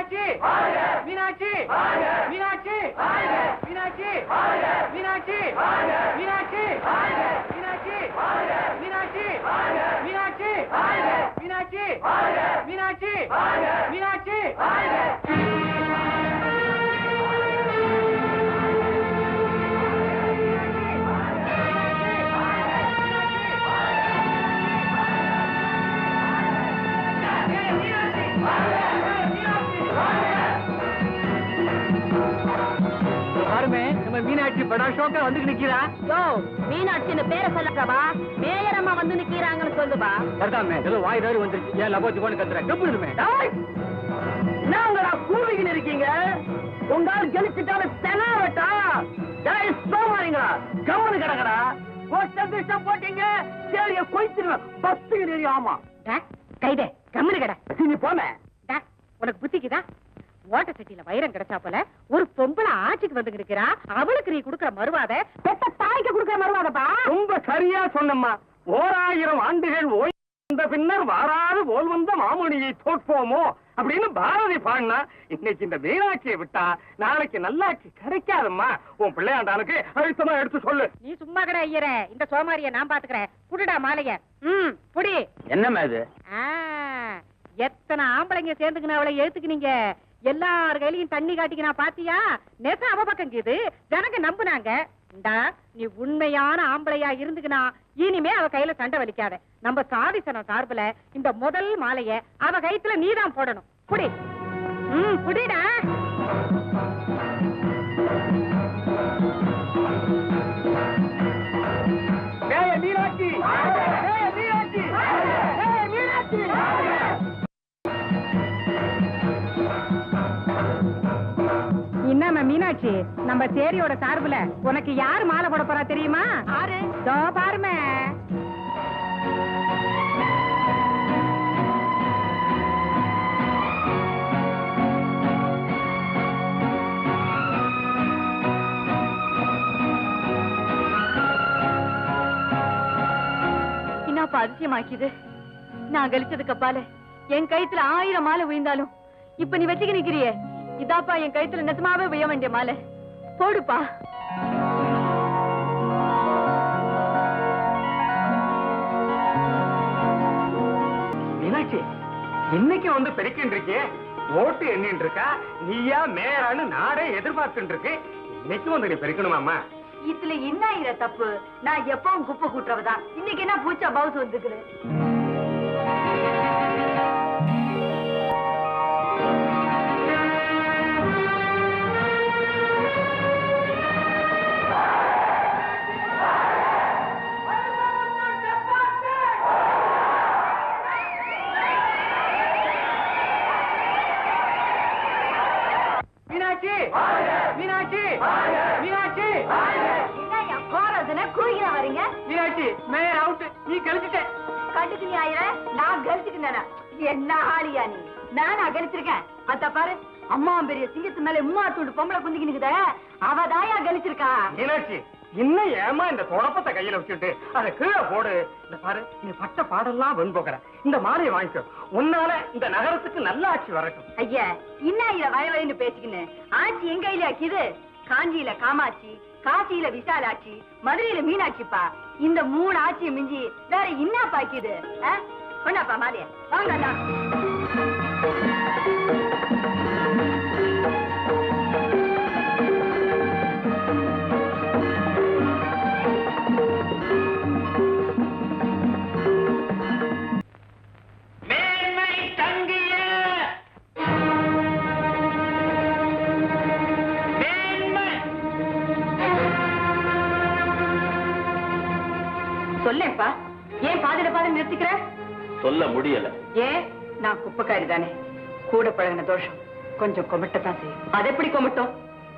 மீனாட்சி மீனாட்சி மீனாட்சி மீனாட்சி மீனாட்சி மீனாட்சி மீனாட்சி மீனாட்சி மீனாட்சி மீனாட்சி மீனாட்சி மீனாட்சி பாருமே மீனாட்சி படா ஷோக்கா வந்து நிக்கிறா? யோ மீனாட்சின்னு பேரை சொல்லக்கவா மேயரம்மா வந்து நிக்கிறாங்கன்னு சொல்லுபா சரிதாமே ஏதோ வாய் தாரி வந்துருச்சு. ஏன் லபோச்சு கொண்டு கத்துற கப்புடுமே நாங்களா கூவிக்கின்னு இருக்கீங்க? உங்கால் கெளிச்சுட்டாலும் தெனாவட்டா? ஜெய் சோமாரிங்களா கம்மனு கிடக்கடா. கோஷ்டம் விஷம் போட்டீங்க சேலிய கொய்த்துருவேன் பஸ்துக்கு தெரியும் ஆமா. கைதே கம்மனு கிட. நீ போன உனக்கு புத்திக்குதா? ஓட்ட சட்டியில வைரம் கிடைச்சா போல ஒரு பொம்பளை ஆட்சிக்கு வந்து இருக்கிறா அவளுக்கு நீ குடுக்கற மறுவாத பெத்த தாய்க்கு குடுக்கற மறுவாதப்பா. ரொம்ப சரியா சொன்னம்மா. ஓராயிரம் ஆண்டுகள் ஓய் வந்த பின்னர் வாராது போல் வந்த மாமுனியை தோற்போமோ அப்படின்னு பாரதி பாடினா இன்னைக்கு இந்த மீனாட்சியை விட்டா நாளைக்கு நல்லாட்சி கிடைக்காதம்மா. உன் பிள்ளையாண்டானுக்கு அழுத்தமா எடுத்து சொல்லு. நீ சும்மா கடை ஐயரே இந்த சோமாரிய நான் பாத்துக்கிறேன். புடிடா மாலைய. ம் புடி என்னம்மா இது? ஆ, எத்தனை ஆம்பளைங்க சேர்ந்துக்கின அவளை எழுத்துக்கினீங்க. எல்லார் கையிலயும் தண்ணி காட்டிக்கினா பாத்தியா? நெசம் அவ பக்கம் இது ஜனங்க நம்புனாங்க. இந்தா நீ உண்மையான ஆம்பளையா இருந்துக்குனா இனிமே அவ கையில சண்டை வலிக்காத. நம்ம சாதிசனம் சார்புல இந்த முதல் மாலைய அவ கைத்துல நீதான் போடணும். புடி ம் புடிடா மீனாட்சி மீனாட்சி மீனாட்சி நம்ம சேரியோட சார்புல உனக்கு யார் மாலை போட போறா தெரியுமா? பாருமே. என்னப்பா அதிசயமாக்கிது. நான் கழிச்சதுக்கு அப்பால என் கழுத்துல ஆயிரம் மாலை விழுந்தாலும் இப்ப நீ வச்சுக்க நிக்கிறியே. இதாப்பா என் கழுத்துல நிஜமாவே விழ வேண்டிய மாலை. போடுப்பா. மீனாட்சி இன்னைக்கு வந்து பெருக்கின்னு இருக்கே ஓட்டு எண்ணின்னு இருக்கா நீயா மேயரான்னு நாடே எதிர்பார்த்துட்டு இருக்கு இன்னைக்கு வந்து நீ பெருக்கணுமாமா இதுல என்ன தப்பு? நான் எப்பவும் குப்பை கூட்டுறவதான். இன்னைக்கு என்ன பூச்சா பவுஸ் வந்துக்குது மீனாட்சி! மீனாட்சி! மீனாட்சி! போறதுன்னு குறுகிற வரீங்க? மீனாட்சி மேயர் அவுட் நீ கழிச்சிட்ட கண்டுக்கு நீ ஆயிர? நான் கழிச்சுக்கிட்டேனா என்ன ஆளியா நீ? நானா கழிச்சிருக்கேன் அத்த பாரு அம்மா பெரிய சிங்கத்து மேல உம்மா தூண்டு பொம்பளை குந்திக்கினுக்குதே அவ தாயா கழிச்சிருக்கா மீனாட்சி இன்னும் ஏமா இந்த தொடப்பத்தை கையில வச்சுட்டு அதை கீழே போடு. இந்த பாரு நீ பட்ட பாடெல்லாம் வெண்போக்கிற இந்த மாலையை வாங்கிக்கோ. உன்னால இந்த நகரத்துக்கு நல்ல ஆட்சி வரட்டும். ஐயா வய வயவழின்னு பேசிக்கின்னு? ஆட்சி எங்க கையில ஆக்கிது காஞ்சியில காமாட்சி காசியில விசாலாட்சி மதுரையில மீனாட்சிப்பா. இந்த மூணு ஆட்சியை மிஞ்சி வேற என்ன பாக்கிது கொண்டாப்பா மாலையா. வாங்கண்ணா. சொல்லேப்பா ஏன் பாதிட பாதி நிறுத்திக்கிற? சொல்ல முடியல. ஏன் நான் குப்பைக்காரி தானே. கூட பழகின தோஷம். கொஞ்சம் கொமட்டத்தான் செய்யும். அது எப்படி கொமட்டும்?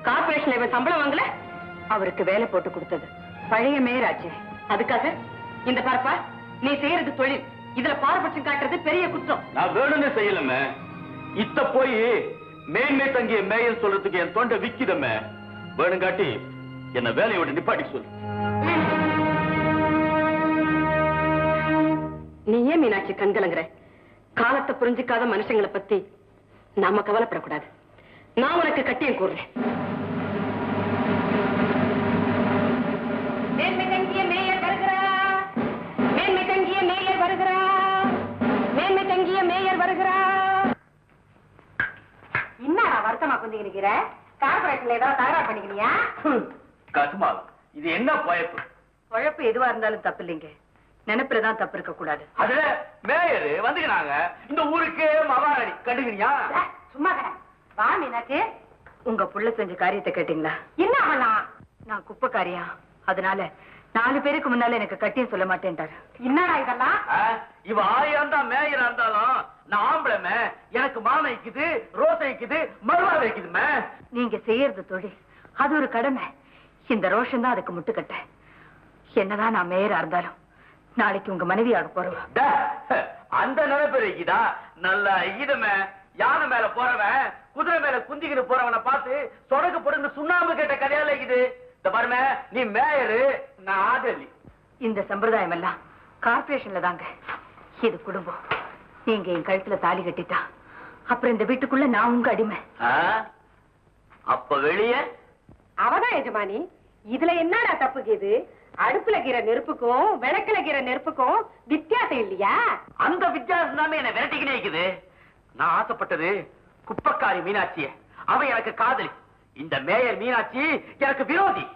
கார்பரேஷன்ல இவன் சம்பளம் வாங்கல? அவருக்கு வேலை போட்டு கொடுத்தது. பழைய மேயராச்சே அதுக்காக இந்த பார்ப்பா நீ செய்யறது தொழில். இதுல பாரபட்சம் காட்டுறது பெரிய குற்றம். நான் வேணும்னு செய்யலமே இத்த போய் மேன்மை தங்கிய மேயல் சொல்றதுக்கு என் தொண்டை விக்குதமே வேணுங்காட்டி என்ன வேலையோட நிப்பாட்டி சொல்லு. நீ ஏன் மீனாட்சி கண்கலங்குற. காலத்தை புரிஞ்சுக்காத மனுஷங்களை பத்தி நாம கவலைப்படக்கூடாது. நான் உனக்கு கட்டியம் கூறுறேன். வருத்தமா குந்திக்கு நிக்கிற கார்பரேஷன்ல ஏதாவது தகராறு பண்ணிக்கிறியா கசுமால் இது என்ன பயப்பு குழப்பு எதுவா இருந்தாலும் தப்பு இல்லைங்க நினைப்புலதான் தப்பு இருக்க கூடாது. அதுல மேயர் வந்துக்கிறாங்க இந்த ஊருக்கு மகாராணி. கண்டுக்கிறியா சும்மா வா மீனாக்கு உங்க புள்ள செஞ்ச காரியத்தை கேட்டீங்களா? என்ன ஆகலாம் நான் குப்பைக்காரியா? அதனால நாலு பேருக்கு முன்னால எனக்கு கட்டியம் சொல்ல மாட்டேன்ட்டாரு. என்னடா இதெல்லாம் இவ ஆயிரம் தான் மேயரா இருந்தாலும் நான் ஆம்பளைமே எனக்கு மானம் வைக்குது ரோசை வைக்குது மருவா வைக்குதுமே நீங்க செய்யறது தொழில். அது ஒரு கடமை. இந்த ரோஷன் தான் அதுக்கு முட்டுக்கட்ட. என்னதான் நான் மேயரா இருந்தாலும். நாளைக்கு உங்க மனைவியாக போறவா? டே, அந்த நினைப்பு இருக்குதா நல்ல ஈதமே. யானை மேல போறவன் குதிரை மேல குந்திக்கிட்டு போறவனை பார்த்து சொடக்கு போடுங்க சுண்ணாம்பு கேட்ட கதையால இருக்குது. இந்த பாருமே நீ மேயரு நான் ஆதலி இந்த சம்பிரதாயம் எல்லாம் கார்பரேஷன்ல தாங்க. இது குடும்பம். நீங்க என் கழுத்துல தாலி கட்டிட்டா அப்புறம் இந்த வீட்டுக்குள்ள நான் உங்க அடிமை? அப்ப வெளியே? அவதான் எஜமானி. இதுல என்னடா தப்புக்கு இது அடுப்புல கீற நெருப்புக்கும் விளக்குல கீற நெருப்புக்கும் வித்தியாசம் இல்லையா? அந்த வித்தியாசம் தான் என்ன விரட்டிக்கினே இருக்குது. நான் ஆசைப்பட்டது குப்பக்காரி மீனாட்சிய. அவ எனக்கு காதலி. இந்த மேயர் மீனாட்சி எனக்கு விரோதி.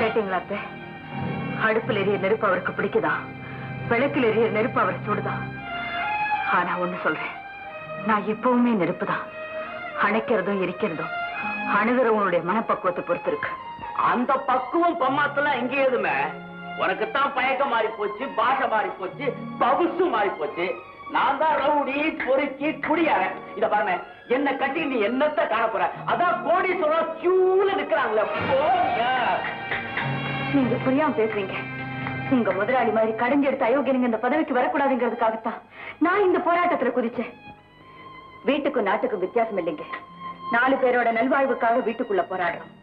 கேட்டீங்களா அத்தை? அடுப்புல எரிய நெருப்பு அவருக்கு பிடிக்குதா? விளக்குல எரிய நெருப்பு அவரை சுடுதா? ஆனா ஒண்ணு சொல்றேன். நான் எப்பவுமே நெருப்புதான். அணைக்கிறதும் எரிக்கிறதும் அணுகிறவனுடைய மனப்பக்குவத்தை பொறுத்து இருக்கு அந்த பக்குவம் பம்மாத்துல எங்க உனக்குத்தான் பயக்கம் மாறி போச்சு பாஷை மாறி போச்சு பவுசு மாறி போச்சு. நான் தான் ரவுடி பொறுக்கி குடியாரன். இத பாருங்க என்ன கட்டி நீ என்னத்த காண அதான் கோடீஸ்வரம் கியூல நிக்கிறாங்களே. போங்க. நீங்க புரியாம பேசுறீங்க. உங்க முதலாளி மாதிரி கடைஞ்செடுத்த அயோக்கியனுங்க இந்த பதவிக்கு வரக்கூடாதுங்கிறதுக்காகத்தான் நான் இந்த போராட்டத்துல குதிச்சேன். வீட்டுக்கும் நாட்டுக்கும் வித்தியாசம் இல்லைங்க. நாலு பேரோட நல்வாழ்வுக்காக வீட்டுக்குள்ள போராடுறோம்.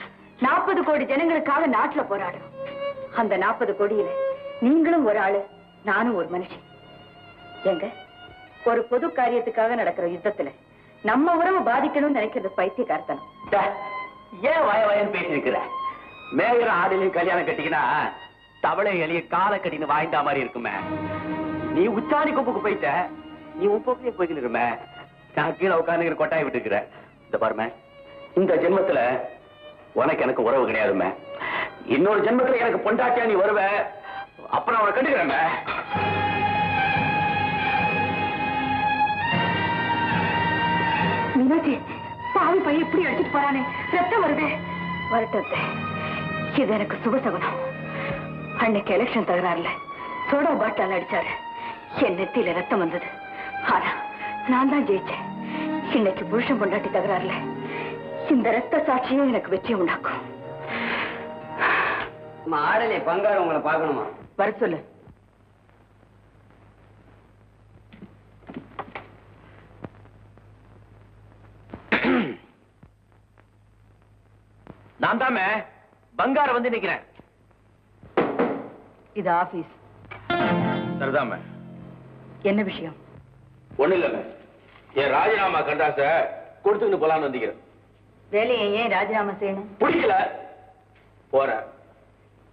நாற்பது கோடி ஜனங்களுக்காக நாட்டுல போராடுறோம். அந்த நாற்பது கோடியில நீங்களும் ஒரு ஆளு நானும் ஒரு மனுஷன் எங்க ஒரு பொது காரியத்துக்காக நடக்கிற யுத்தத்துல நம்ம உறவு பாதிக்கணும்னு நினைக்கிறது பைத்தியகார்த்தனம் ஏன் வய வயன்னு பேசிருக்கிற மேயர் ஆடிலையும் கல்யாணம் கட்டிக்கினா தவளை எளிய கால கட்டின்னு வாய்ந்தா மாதிரி இருக்குமே. நீ உச்சாணி கொப்புக்கு போயிட்ட நீ உன் போக்கிலே போய்க்கிருமே நான் கீழே உட்காந்துக்கிற கொட்டாய் விட்டுருக்கிறேன் இந்த பாருமே இந்த ஜென்மத்துல உனக்கு எனக்கு உறவு கிடையாதுமே. இன்னொரு ஜென்மத்துல எனக்கு பொண்டாட்டியா நீ வருவ அப்புறம் அவனை கண்டுக்கிறேன் மீனாட்சி பாவி பையன் இப்படி அடிச்சுட்டு போறானே. ரத்தம் வருதே. வரட்டத்தை இது எனக்கு சுபசகுனம் அன்னைக்கு எலெக்ஷன் தகராறுல சோடா பாட்டால் அடிச்சாரு. என் நெத்தியில ரத்தம் வந்தது. ஆனா நான் தான் ஜெயிச்சேன். இன்னைக்கு புருஷன் பொண்டாட்டி தகராறுல இந்த ரத்த சாட்சியே எனக்கு வெற்றி உண்டாக்கும். ஆடலே பங்காரு உங்களை பார்க்கணுமா? வர சொல்லு. நான் தாமே பங்கார வந்து நிக்கிறேன். இது ஆபீஸ். சரிதாமே என்ன விஷயம்? ஒண்ணு இல்ல என் ராஜினாமா கண்டாச கொடுத்துக்கிட்டு போலான்னு வந்திக்கிறேன். வேலையை ஏன் ராஜினாமா செய்யணும்? பிடிக்கல. போறேன்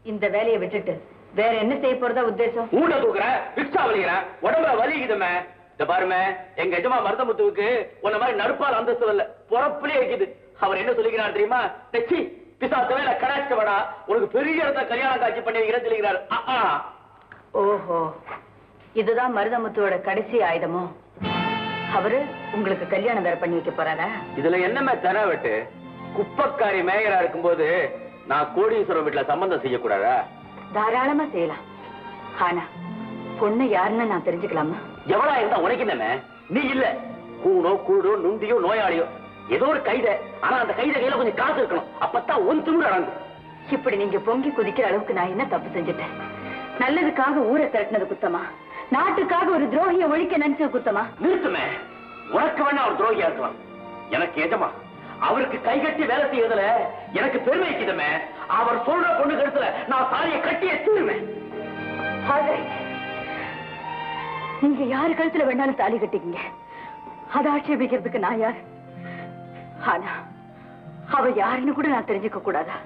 இந்த வேலையை விட்டுட்டு வேற என்ன செய்ய போறதா உத்தேசம்? தூக்குறேன் ரிக்ஷா வலிக்கிறேன் உடம்புல வலிக்குதுமே இந்த பாருமே எங்க எஜமா மருதமுத்துவுக்கு உன்ன மாதிரி நடுப்பால் அந்தஸ்து இல்ல பொறப்புலயே இருக்குது. அவர் என்ன சொல்லிக்கிறார் தெரியுமா? நெச்சி பிசாசவே இல்ல கடாச்சிக்க வேடா உனக்கு பெரிய இடத்த கல்யாண காட்சி பண்ணி வைக்கிறேன்னு சொல்லிக்கிறாரு. ஓஹோ. இதுதான் மருதமுத்துவோட கடைசி ஆயுதமோ? அவரு உங்களுக்கு கல்யாணம் வேற பண்ணி வைக்க போறாரா? இதுல என்னமே தர வெட்டு? குப்பக்காரி மேயரா இருக்கும்போது நான் கோடீஸ்வரம் வீட்டுல சம்பந்தம் செய்யக்கூடாதா? தாராளமா செய்யலாம். ஆனா பொண்ணு யாருன்னு நான் தெரிஞ்சுக்கலாமா? எவளா இருந்தா உனக்கு நீ இல்ல. கூணோ கூடோ நுண்டியோ நோயாளியோ. ஏதோ ஒரு கைத. ஆனா அந்த கைத கையில கொஞ்சம் காசு இருக்கணும். அப்பதான் ஒன் திமுற அடங்கும். இப்படி நீங்க பொங்கி குதிக்கிற அளவுக்கு நான் என்ன தப்பு செஞ்சுட்டேன்? நல்லதுக்காக ஊரை திரட்டினது குத்தமா? நாட்டுக்காக ஒரு துரோகிய ஒழிக்க நினைச்சது குத்தமா? நிறுத்துமே. உனக்கு வேணா அவர் துரோகியா இருக்கலாம். எனக்கு எஜமா அவருக்கு கைகட்டி வேலை செய்யறதுல எனக்கு பெருமை கிதமே அவர் சொல்ற பொண்ணு கருத்துல நான் சாரியை கட்டியே தீருவேன். நீங்க யாரு கழுத்துல வேணாலும் தாலி கட்டிக்கீங்க. அதை ஆட்சேபிக்கிறதுக்கு நான் யார்? ஆனா அவ யாருன்னு கூட நான் தெரிஞ்சுக்க கூடாதா?